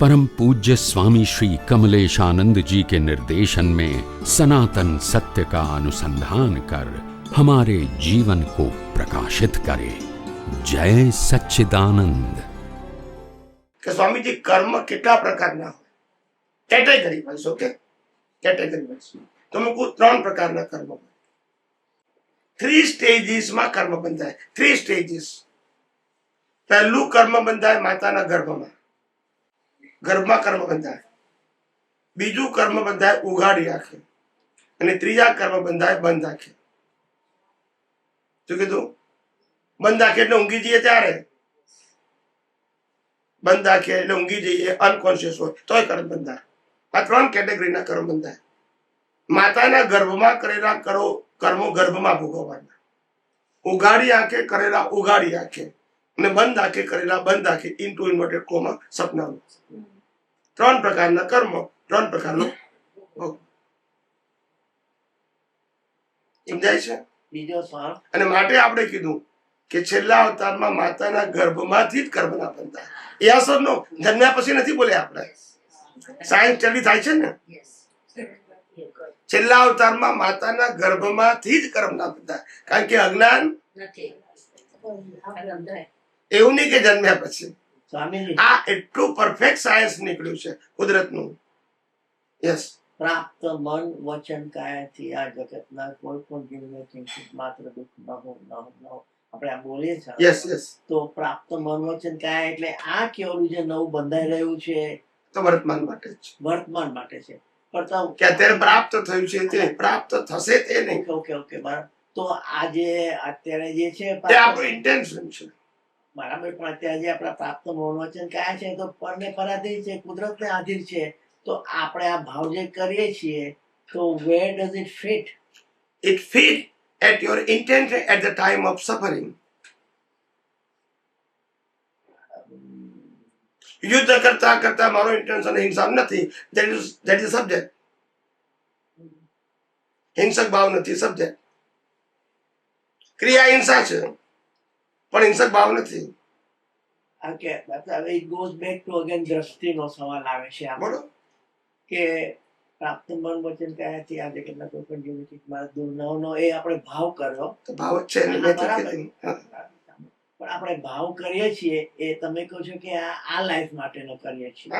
परम पूज्य स्वामी श्री कमलेश आनंद जी के निर्देशन में सनातन सत्य का अनुसंधान कर हमारे जीवन को प्रकाशित करे जय सच्चिदानंद કે સ્વામીજી કર્મ કેટલા પ્રકારના હોય category wise okay category wise તો મૂકું ત્રણ પ્રકારના કર્મ હોય થ્રી સ્ટેજીસમાં કર્મ બંધાય થ્રી સ્ટેજીસ પહેલું કર્મ બંધાય માતાના ગર્ભમાં ગર્ભમાં કર્મ બંધાય. બીજું કર્મ બંધાય ઉઘાડી રાખે અને ત્રીજા કર્મ બંધાય બંધ રાખે શું કીધું? બંધ રાખે એટલે ઊંઘી જઈએ ત્યારે? બંધ રાખે એટલે ઊંઘી જઈએ અનકોન્શિયસ હોય, તોય કર્મ બંધાય. આ ત્રણ કેટેગરીના કર્મ બંધાય. માતાના ગર્ભમાં કરેલા કરો કર્મો ગર્ભમાં ભોગવવાના. ઉઘાડી આંખે કરેલા ઉઘાડી આંખે. અને બંધ આંખે કરેલા બંધ આંખે ઇન્ટુ ઇન્વર્ટેડ કોમાં સપનામાં ત્રણ પ્રકારના કર્મ ત્રણ પ્રકારનો ભોગ. સમજાય છે? બીજો અને માટે આપણે કીધું કે છેલ્લા અવતારમાં માતાના ગર્ભમાંથી જ કર્મના બનતા. એ અસર નો જન્મ્યા પછી નથી બોલ્યા આપણે. સાયન્સ સ્ટડી થાય છે ને? છેલ્લા અવતારમાં માતાના ગર્ભમાંથી જ કર્મના બનતા. કારણ કે અજ્ઞાન નથી. એવું નહીં કે જન્મ્યા પછી. આ એટલું પરફેક્ટ સાયન્સ નીકળ્યું છે કુદરતનું. યસ પ્રાપ્ત મન વચન કાયાથી આ જગતના કોઈ પણ જીવને ચિંતિત માત્ર દુઃખ ન હો ન હો આપણે આ બોલીએ છીએ. યસ યસ તો પ્રાપ્ત મન વચન કાયા એટલે આ કેવું જે નવું બંધાઈ રહ્યું છે. તો વર્તમાન માટે છે વર્તમાન માટે છે. પણ તો કે અત્યારે પ્રાપ્ત થયું છે તે પ્રાપ્ત થશે તે નહીં? ઓકે ઓકે ઓકે બરાબર. તો આજે અત્યારે જે છે તે આપણું ઇન્ટેન્શન છે. બરાબર પણ અત્યારે આપણા પ્રાપ્ત મનોવચન કયા છે, તો પરને પરાધીન છે, કુદરતને આધીન છે. તો આપણે આ ભાવ જે કરીએ છીએ, તો where does it fit it fit at your intention at the time of suffering. યુદ્ધ કરતા કરતા મારો ઇન્ટેન્શન હિંસા નથી. That is that is subject હિંસક ભાવ નથી સબ્જેક્ટ ક્રિયા હિંસા છે. પણ હિંસક ભાવ નથી. ઓકે મતલબ it goes back to again દ્રષ્ટિનો સવાલ આવે છે બોલો. કે પ્રાપ્ત મન વચન કયાથી આજે જગતના કોઈ પણ જીવનથી મારા દૂર ન નો એ આપણે ભાવ કર્યો તો ભાવ છે. પણ આપણે ભાવ કરીએ છીએ એ તમે કહો છો કે આ આ લાઈફ માટેનો કરીએ છીએ.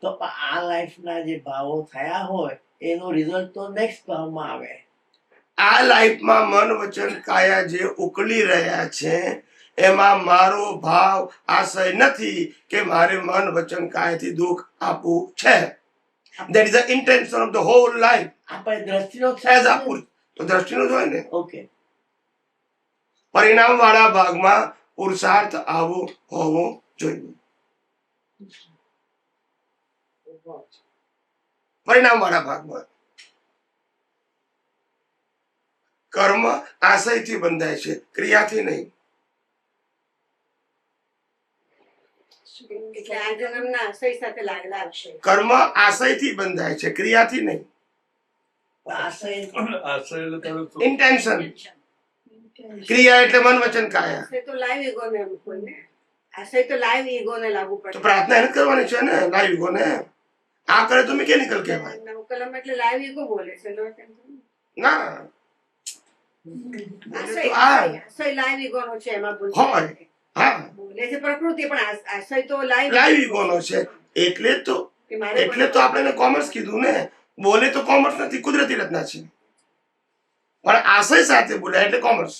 તો આ લાઈફના જે ભાવો થયા હોય એનો રિઝલ્ટ તો નેક્સ્ટ ભાવમાં આવે. આ લાઈફમાં મન વચન કાયા જે ઉકળી રહ્યા છે એમાં મારો ભાવ આશય નથી કે મારે મન વચન કાયથી દુઃખ આપવું છે. That is the intention of the whole life આપણે દ્રષ્ટિનો એઝ આપવું તો દ્રષ્ટિનો જ હોય ને? ઓકે પરિણામ વાળા ભાગમાં પુરુષાર્થ આવો હોવો જોઈએ. પરિણામ વાળા ભાગમાં. કર્મ આશયથી બંધાય છે ક્રિયાથી નહીં એટલે આ જન્મના આશય સાથે લાગેલા આવશે કર્મ આશયથી બંધાય છે ક્રિયાથી નહીં. ઇન્ટેન્શન ક્રિયા એટલે મન વચન કાયા તો લાઈવ ઈગો ને આશય તો લાઈવ ઈગો ને લાગુ તો પ્રાર્થના એને કરવાની છે ને લાઈવ ને. આ કરે તો મિકેનિકલ કહેવાય. નવકલમ એટલે લાઈવ ઈગો બોલે છે નો ના. આશય આશય લાઈવ ઈગો નો છે એમાં ભૂલ હોય. હા બોલે છે પ્રકૃતિ પણ આશય તો લાઈવ લાઈવ ઈગોનો છે. એટલે તો એટલે તો આપણે કોમર્સ કીધું ને. બોલે તો કોમર્સ નથી કુદરતી રચના છે. પણ આશય સાથે બોલ્યા એટલે કોમર્સ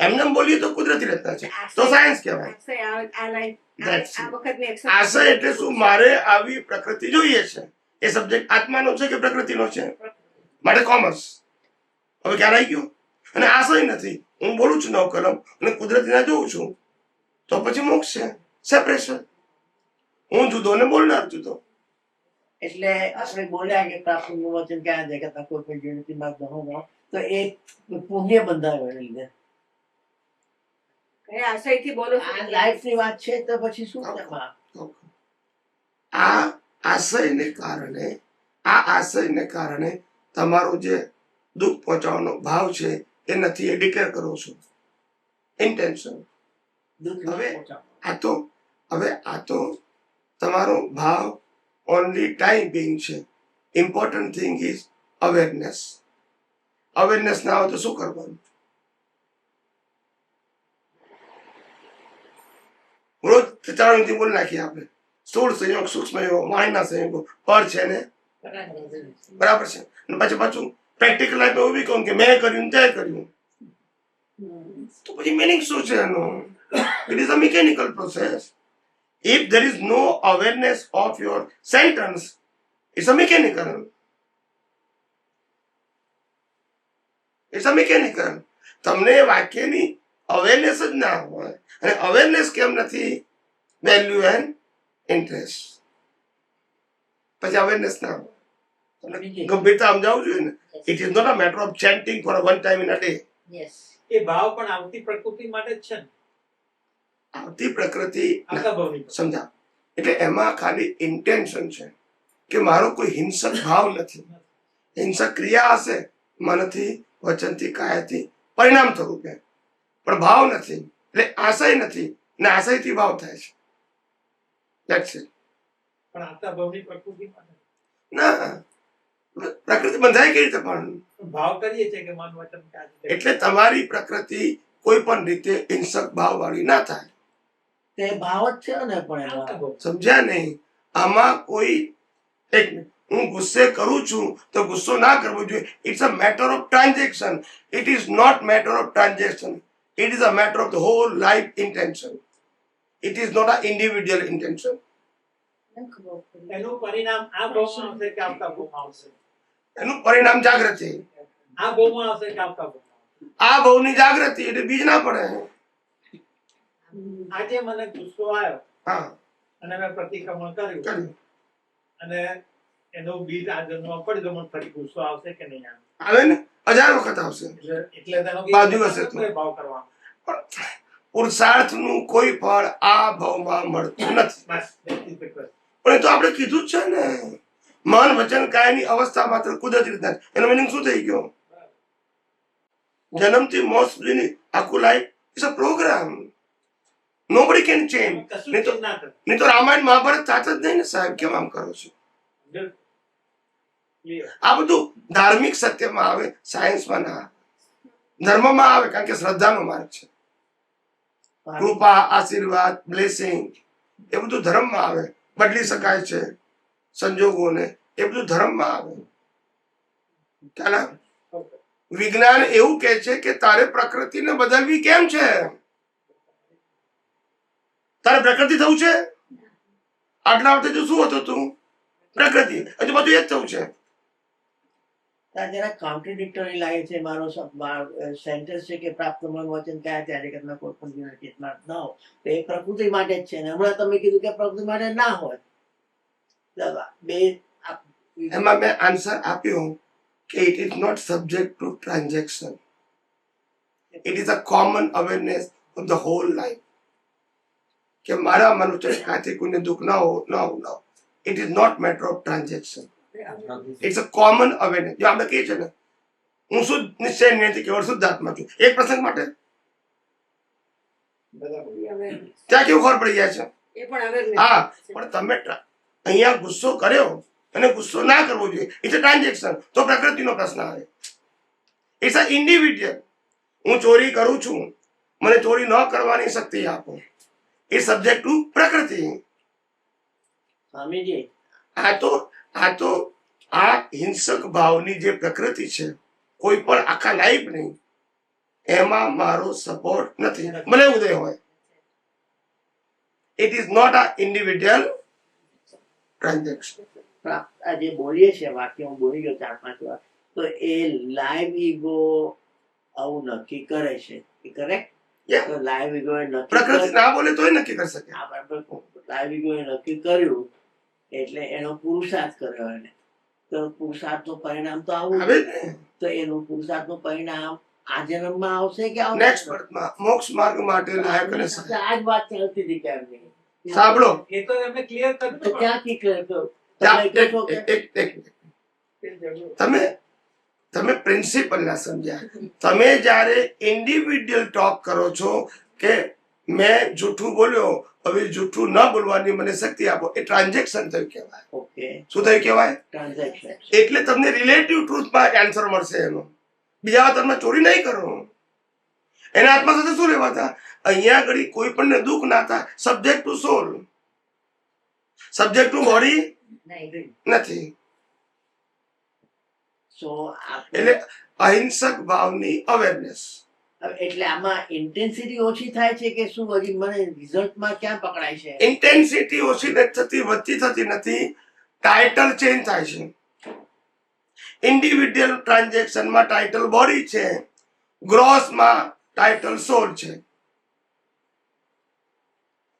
એમને બોલીએ તો કુદરતી રચના છે. તો સાયન્સ કહેવાય. આશય એટલે શું? મારે આવી પ્રકૃતિ જોઈએ છે. એ સબ્જેક્ટ આત્માનો છે કે પ્રકૃતિનો છે? માટે કોમર્સ હવે ક્યારે આવી ગયું? અને આશય નથી. હું બોલું છું નવ કલમ અને કુદરતીના જોઉં છું. તો પછી મોક્ષ છે. સેપરેશન હું જુદો ને બોલનાર જુદો. એટલે આપણે બોલ્યા કે પ્રાપ્ત વચન ક્યાં આ જગતના કોઈ પણ ઘણો ઘણો તો એ પુણ્ય બંધાયો લીધે આશયથી બોલો આ લાઈફની વાત છે તો પછી શું તેમાં આ આશયને કારણે આ આશયને કારણે તમારો જે દુઃખ પહોંચાડવાનો ભાવ છે એ નથી. એ ડિક્લેર કરો છો. ઇન્ટેન્શન હવે આ તો હવે આ તો તમારો ભાવ ઓનલી ટાઈમ બિંગ છે. Important thing is awareness awareness ના હોય તો શું કરવાનું? રોજ ચારણથી બોલી નાખીએ આપણે. સ્થૂળ સંયોગ સૂક્ષ્મ સંયોગ માઇન્ડના સંયોગો. પર છે ને? બરાબર છે. અને પછી પાછું પ્રેક્ટિકલ લાઈફ એવું બી કહું કે મેં કર્યું ને તે કર્યું. તો પછી મિનિંગ શું છે એનું? It is a mechanical process If there is no awareness of your sentence it's a mechanical. It's a mechanical. તમને વાક્યની અવેરનેસ જ ના હોય અને અવેરનેસ કેમ નથી? વેલ્યુ એન્ડ ઇન્ટરેસ્ટ પછી અવેરનેસ ના હોય. તમને ગંભીરતા સમજાવવું જોઈએ ને? It is not a matter of chanting for one time in a day એ ભાવ પણ આવતી પ્રકૃતિ માટે જ છે ને. આવતી પ્રકૃતિ સમજા એટલે એમાં ખાલી ઇન્ટેન્શન છે કે મારો કોઈ હિંસક ભાવ નથી. હિંસક ક્રિયા હશે મનથી વચનથી કાયાથી પરિણામ સ્વરૂપે પણ ભાવ નથી એટલે આશય નથી ને આશયથી ભાવ થાય છે. ના પ્રકૃતિ બંધાય કેવી રીતે પણ? ભાવ કરીએ છીએ કે મન વચન. એટલે તમારી પ્રકૃતિ કોઈ પણ રીતે હિંસક ભાવ વાળી ના થાય. તે ભાવ જ છે ને પણ. સમજ્યા નહીં? આમાં કોઈ એક હું ગુસ્સે કરું છું તો ગુસ્સો ના કરવો જોઈએ. It's a matter of transaction it is not matter of transaction it is a matter of the whole life intention it is not a individual intention એનું પરિણામ આ ભાવમાં આવશે કે આવતા ભાવમાં આવશે. એનું પરિણામ જાગૃતિ. આ ભાવમાં આવશે કે આવતા ભાવમાં આ બહુની જાગૃતિ એટલે બીજ ના પડે. આજે મને ગુસ્સો આવ્યો. અને મેં પ્રતિક્રમણ કર્યું. અને એનો બીજ આ જન્મ પડી મને ફરી ગુસ્સો આવશે કે નહીં આવે. ને? હજાર વખત આવશે. એટલે તેનો બાજુ હશે. ભાવ કરવાનો. પુરુષાર્થનું કોઈ ફળ આ ભાવમાં મળતું નથી. પણ એ તો આપણે કીધું જ છે ને. મન વચન કાયની અવસ્થા માત્ર કુદરતી રીતના. એનો મિનિંગ શું થઈ ગયો? જન્મથી મોત સુધીની આખું life is a program nobody can change નહીં તો change નહીં તો રામાયણ મહાભારત થાત જ નહીં ને સાહેબ? કેમ આમ કરો છો? આ બધું ધાર્મિક સત્યમાં આવે સાયન્સમાં ના આવે. ધર્મમાં આવે કારણ કે શ્રદ્ધાનો માર્ગ છે. કૃપા આશીર્વાદ બ્લેસિંગ એ બધું ધર્મમાં આવે. બદલી શકાય છે સંજોગોને. એ બધું ધર્મમાં આવે. ખ્યાલ વિજ્ઞાન એવું કહે છે કે તારે પ્રકૃતિને બદલવી કેમ છે? તારે પ્રકૃતિ થવું છે? આટલા વખતે શું હતું તું? પ્રકૃતિ. હજુ બધું એ જ થવું છે. જરા કોન્ટ્રાડિક્ટરી લાગે છે મારો સેન્ટેન્સ છે કે પ્રાપ્ત મન વચન કયા ત્યારે કે કોઈ પણ જીવન ચેતના ન તો એ પ્રકૃતિ માટે જ છે ને. હમણાં તમે કીધું કે પ્રકૃતિ માટે ના હોય. બે એમાં મેં આન્સર આપ્યો કે it is not subject to transaction it is a common awareness of the whole life કે મારા મનુષ્યથી કોઈને દુઃખ ના હો ન હો it is not matter of transaction it's a common awareness જો આપણે કહીએ છીએ ને હું શું નિશ્ચય નથી કેવળ શુદ્ધ આત્મા છું. એક પ્રસંગ માટે. ત્યાં કેવું ખબર પડી જાય છે? હા પણ તમે અહીંયા ગુસ્સો કર્યો અને ગુસ્સો ના કરવો જોઈએ. ઇટ્સ અ ટ્રાન્ઝેક્શન તો પ્રકૃતિનો પ્રશ્ન આવે. ઇટ્સ અ ઇન્ડિવિડ્યુઅલ હું ચોરી કરું છું. મને ચોરી ન કરવાની શક્તિ આપો. એ સબ્જેક્ટ ટુ પ્રકૃતિ. સ્વામીજી. આ તો આ તો આ હિંસક ભાવની જે પ્રકૃતિ છે કોઈ પણ આખા લાઈફ નહીં એમાં મારો સપોર્ટ નથી. ભલે ઉદય હોય. It is not a individual transaction આ જે બોલીએ છીએ વાક્ય હું બોલી ગયો ચાર પાંચ વાર તો એ લાઈવ ઈગો આવું નક્કી કરે છે. કરેક્ટ પ્રકૃતિ ના બોલે તોય નક્કી કરી શકે. આ બરાબર લાઈવ ઈગો એ નક્કી કર્યું એટલે એનો પુરુષાર્થ કર્યો એને. તો પુરુષાર્થનું પરિણામ તો આવું તો એનું પુરુષાર્થનું પરિણામ આ જન્મમાં આવશે કે નેક્સ્ટ બર્થમાં મોક્ષ માર્ગ માટે લાયક અને આ જ વાત ચાલતી હતી કેમની સાંભળો. એ તો એમને ક્લિયર તો કર્યું ક્યાંથી કર્યો? ત્યાં તમે તમે તમે પ્રિન્સિપલ ના સમજ્યા. તમે જ્યારે ઇન્ડિવિડ્યુઅલ ટોક કરો છો કે મેં જૂઠું બોલ્યો હવે જૂઠું ન બોલવાની મને શક્તિ આપો એ ટ્રાન્ઝેક્શન થયું કહેવાય. ઓકે. શું થયું કહેવાય? ટ્રાન્ઝેક્શન એટલે તમને રિલેટિવ ટ્રુથમાં આન્સર મળશે એનો. બીજા તમે ચોરી નહીં કરો. એના આત્મા સાથે શું લેવા અહીંયા આગળ કોઈ પણ ને દુઃખ ના થાય. Subject to soul subject to body નથી. સો એટલે અહિંસક ભાવની અવેરનેસ એટલે આમાં ઇન્ટેન્સિટી ઓછી થાય છે કે શું? હજી મને રિઝલ્ટમાં ક્યાં પકડાય છે? ઇન્ટેન્સિટી ઓછી નથી થતી વધતી થતી નથી. ટાઇટલ ચેન્જ થાય છે. ઇન્ડિવિડ્યુઅલ ટ્રાન્ઝેક્શનમાં ટાઇટલ બોડી છે. ગ્રોસમાં ટાઇટલ સોલ છે.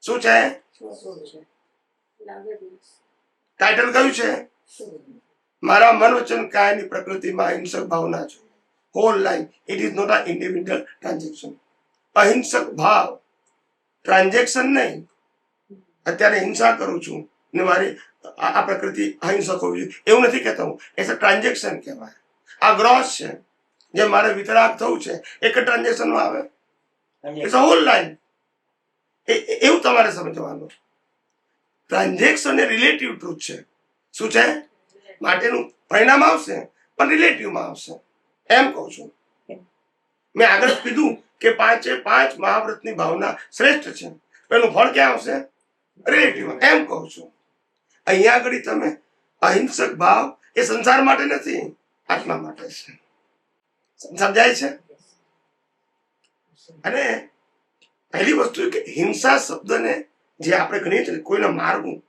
શું છે? ટાઇટલ કયું છે? મારા મન વચન કાયની પ્રકૃતિમાં અહિંસક ભાવના છે. Whole life it is not a individual transaction અહિંસક ભાવ ટ્રાન્ઝેક્શન નહીં. અત્યારે હિંસા કરું છું ને મારી આ પ્રકૃતિ અહિંસક હોવી જોઈએ. એવું નથી કહેતો હું. એ ટ્રાન્ઝેક્શન કહેવાય. આ ગ્રોસ છે. જે મારે વિતરાગ થવું છે એક ટ્રાન્ઝેક્શનમાં આવે. ઇટ્સ અ હોલ લાઈન એવું તમારે સમજવાનું. ટ્રાન્ઝેક્શન એ રિલેટિવ ટ્રુથ છે. શું છે? માટેનું પરિણામ આવશે પણ રિલેટિવમાં આવશે. એમ કહું છું. મેં આગળ કીધું કે પાંચે પાંચ મહાવ્રતની ભાવના શ્રેષ્ઠ છે. એનું ફળ ક્યાં આવશે? રિલેટિવ એમ કહું છું. અહીંયા આગળ તમે અહિંસક ભાવ એ સંસાર માટે નથી આત્મા માટે છે. સમજાય છે? અને પહેલી વસ્તુ કે હિંસા શબ્દને જે આપણે ગણીએ છીએ કોઈને મારવું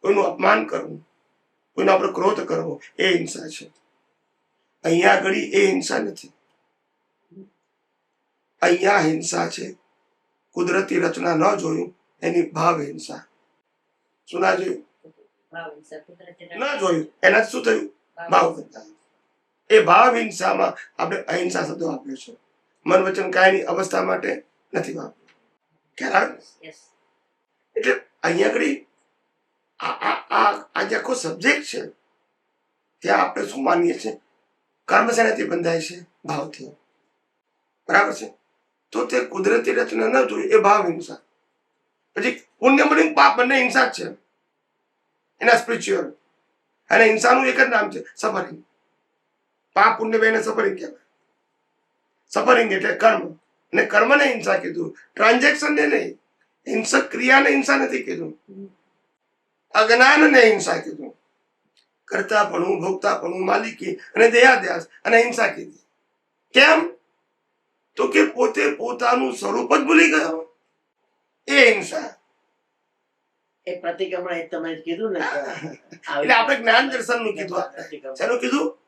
કોઈનું અપમાન કરવું કોઈનો પર ક્રોધ કરવો એ હિંસા છે. અહીંયા આગળ એ હિંસા નથી. અહીંયા હિંસા છે. કુદરતી રચના ન જોયું એની ભાવ હિંસા. શું ના જોયું? ન જોયું. એના શું થયું? ભાવ હિંસા. એ ભાવ હિંસામાં આપણે અહિંસા શબ્દો આપ્યો છે મન વચન કાયની અવસ્થા માટે નથી વાપર્યો. ખ્યાલ આવે? એટલે અહીંયા આગળ આ જે આખો સબ્જેક્ટ છે, ત્યાં આપણે શું માનીએ છીએ? કર્મ બંધાય છે ભાવથી. બરાબર છે? તો તે કુદરતી રચના ન જોઈએ એ ભાવ હિંસા. પછી પુણ્ય બની પાપ બંને હિંસા છે. એના સ્પિરિચ્યુઅલ અને હિંસાનું એક જ નામ છે સફરિંગ પાપ પુણ્ય બેને સફરિંગ કહેવાય. સફરિંગ એટલે કર્મ. અને કર્મને હિંસા કીધું. ટ્રાન્ઝેક્શન ને નહીં, હિંસક ક્રિયાને હિંસા નથી કીધું. અજ્ઞાનને હિંસા કીધું. કરતાપણું ભોગતાપણું માલિકી અને દેહાદ્યાસ અને હિંસા કીધી. કેમ? તો કે પોતે પોતાનું સ્વરૂપ જ ભૂલી ગયો. એ હિંસા. એ પ્રતિક્રમણ એ તમે કીધું ને એટલે આપણે જ્ઞાન દર્શનનું કીધું શેનું કીધું?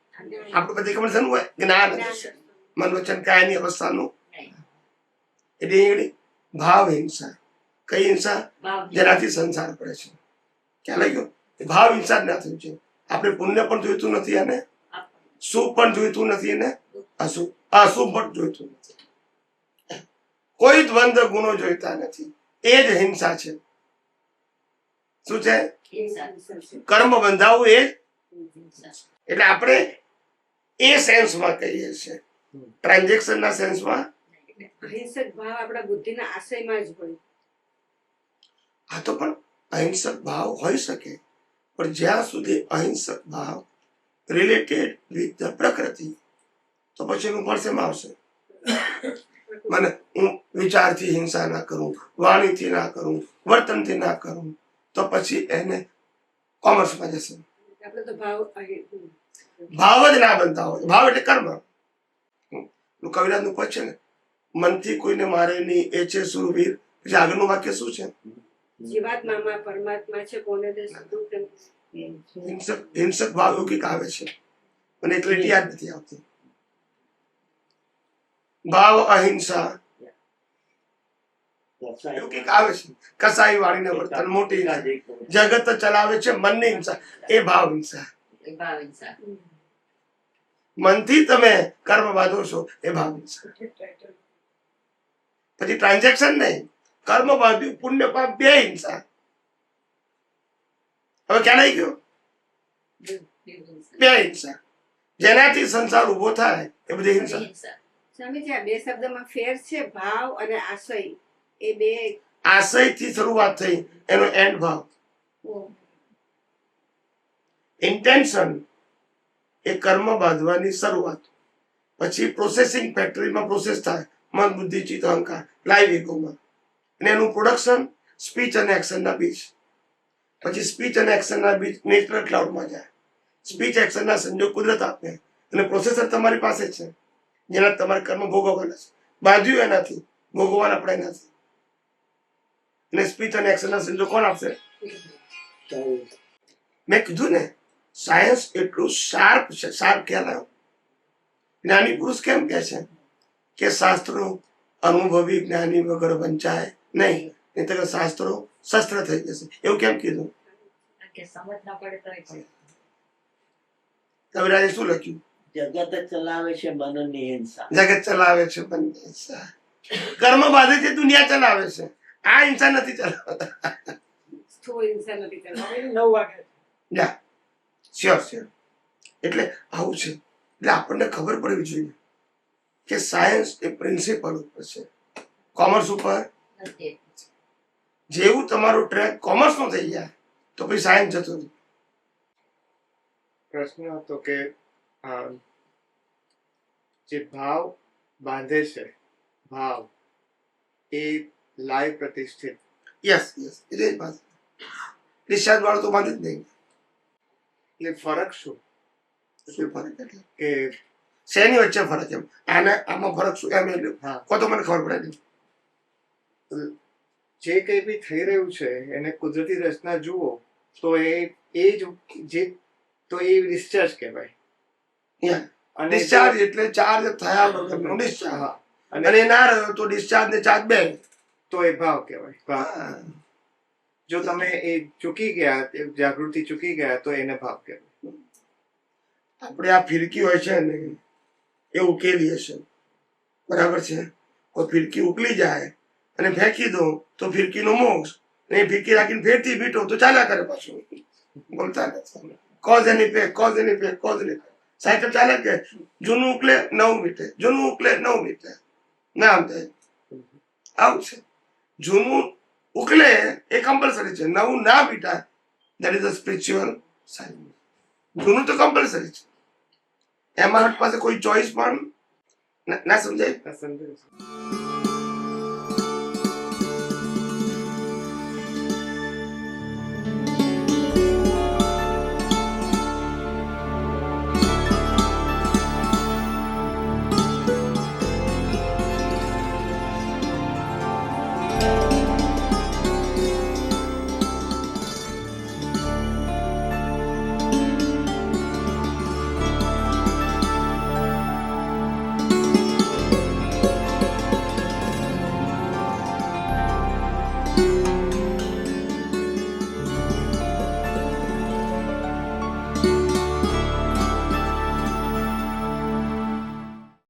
આપણું પ્રતિક્રમણ શેનું હોય? જ્ઞાન દર્શન મન વચન કાયની અવસ્થાનું. એટલે ભાવ હિંસા. કઈ હિંસા? જેનાથી સંસાર પડે છે. ખ્યાલ લઈ ગયો? એ ભાવ હિંસા ના થયું છે. આપણે પુણ્ય પણ જોઈતું નથી અને શુભ પણ જોઈતું નથી અને અશુભ. અશુભ પણ જોઈતું નથી. કોઈ દ્વંદ ગુણો જોઈતા નથી. એ જ હિંસા છે. શું છે? કર્મ બંધાવું એ એટલે આપણે એ સેન્સમાં કહીએ છીએ. ટ્રાન્ઝેક્શન ના સેન્સમાં અહિંસક ભાવ આપણા બુદ્ધિના આશયમાં જ હોય. આ તો પણ અહિંસક ભાવ હોઈ શકે. પણ જ્યાં સુધી અહિંસક ભાવ રિલેટેડ વિથ ધ પ્રકૃતિ તો પછી એનું ફળ આવશે? મને હું વિચારથી હિંસા ના કરું વાણીથી ના કરું વર્તનથી ના કરું તો પછી એને કોમર્સમાં જશે. ભાવ જ ના બનતા હોય. ભાવ એટલે કર્મ. કવિરાજનું પદ છે. ને મનથી કોઈને મારે નહીં એ છે સુરવીર. પછી આગળનું વાક્ય શું છે? જીવાત્મામાં પરમાત્મા છે કોને હિંસક હિંસક ભાવ આવે છે. અને એટલે યાદ નથી આવતી. ભાવ અહિંસા. એવું આવે છે. કસાઈ વાળીને વર્તન મોટી જગત ચલાવે છે મનની હિંસા. એ ભાવ હિંસા. મનથી તમે કર્મ બાંધો છો એ ભાવ હિંસા. પછી ટ્રાન્ઝેક્શન નહીં. કર્મ બાંધ્યું પુણ્ય પાપ બે હિંસા. હવે ક્યાં ગયો? બે હિંસા. જેનાથી સંસાર ઊભો થાય એ બધી હિંસા. સ્વામીજી આ બે શબ્દમાં ફેર છે ભાવ અને આશય. એ બે આશયથી શરૂઆત થઈ એનો એન્ડ ભાવ. ઇન્ટેન્શન એ કર્મ બાંધવાની શરૂઆત. પછી પ્રોસેસિંગ ફેક્ટરીમાં પ્રોસેસ થાય મન બુદ્ધિ ચિત્ત અહંકાર લાઈવ ઇકોમાં અને એનું પ્રોડક્શન સ્પીચ અને એક્શનના બીજ. પછી સ્પીચ અને એક્શનના બીજ નેચરલ ક્લાઉડમાં જાય. સ્પીચ એક્શનના સંજોગ કુદરત આપે. અને પ્રોસેસર તમારી પાસે છે. જેના તમારે કર્મ ભોગવવાના છે. બાંધ્યું એનાથી, ભોગવવાના આપણે એનાથી. અને સ્પીચ અને એક્શનના સંજોગ કોણ આપશે? મેં કીધું ને સાયન્સ એટલું શાર્પ છે શાર્પ ખ્યાલ આવ્યો જ્ઞાની પુરુષ કેમ કે છે? કે શાસ્ત્રો અનુભવી જ્ઞાની વગર વંચાય. નહીં નહીં તો શાસ્ત્રો શસ્ત્ર થઈ જશે. એવું કેમ કીધું? કવિરાજે શું લખ્યું? જગત ચલાવે છે મનની હિંસા. જગત ચલાવે છે હિંસા. કર્મ બાંધે છે દુનિયા ચલાવે છે. આ હિંસા નથી ચલાવતા. સ્થૂળ હિંસા નથી કરવાની નવ વાગે. જા. શ્યોર શ્યોર એટલે આવું છે. એટલે આપણને ખબર પડવી જોઈએ કે સાયન્સ એ પ્રિન્સિપલ ઉપર છે. કોમર્સ ઉપર જેવું તમારું ટ્રેક કોમર્સ નો થઈ જાય તો પછી સાયન્સ જતો રહે. પ્રશ્ન હતો કે જે ભાવ બાંધે છે ભાવ એ લાઈવ પ્રતિષ્ઠિત? યસ યસ એટલે જ બાંધે નિશાદ વાળો તો બાંધે જ નહીં. એટલે ફરક શું? શું ફરક એટલે? કે શેની વચ્ચે ફરક એમ? આને આમાં ફરક શું? એમ એટલે હા. કો તો મને ખબર પડે નહીં જે કંઈ બી થઈ રહ્યું છે એને કુદરતી રચના જુઓ તો એ એ જ જે તો એ ડિસ્ચાર્જ કહેવાય. અને ડિસ્ચાર્જ એટલે ચાર્જ થયા વગરનો ડિસ્ચાર્જ. અને ના રહ્યો તો ડિસ્ચાર્જ ને ચાર્જ બે. તો એ ભાવ કહેવાય. જો તમે એ ચૂકી ગયા જાગૃતિ ચૂકી ગયા તો એને ભાવ કહેવાય. આપણે આ ફિરકી હોય છે ને એ ઉકેલી હશે બરાબર છે? કોઈ ફિરકી ઉકલી જાય અને ફેંકી દો તો ફિરકીનો મોક્ષ. ને એ ફિરકી રાખીને ફેરથી બીટો તો ચાલ્યા કરે પાછું. બોલતા કોઝ એની પે કોઝ એની પે કોઝ એની પે સાયકલ ચાલે કે જૂનું ઉકલે, નવું મીટે. જૂનું ઉકલે, નવું મીટે. ના આમ થાય. આવું છે. જૂનું ઉકલે એ કમ્પલસરી છે. નવું ના મીટાય that is a spiritual science જૂનું તો કમ્પલસરી છે. એમાં પાસે કોઈ ચોઈસ પણ ના- સમજાય? ના સમજાય?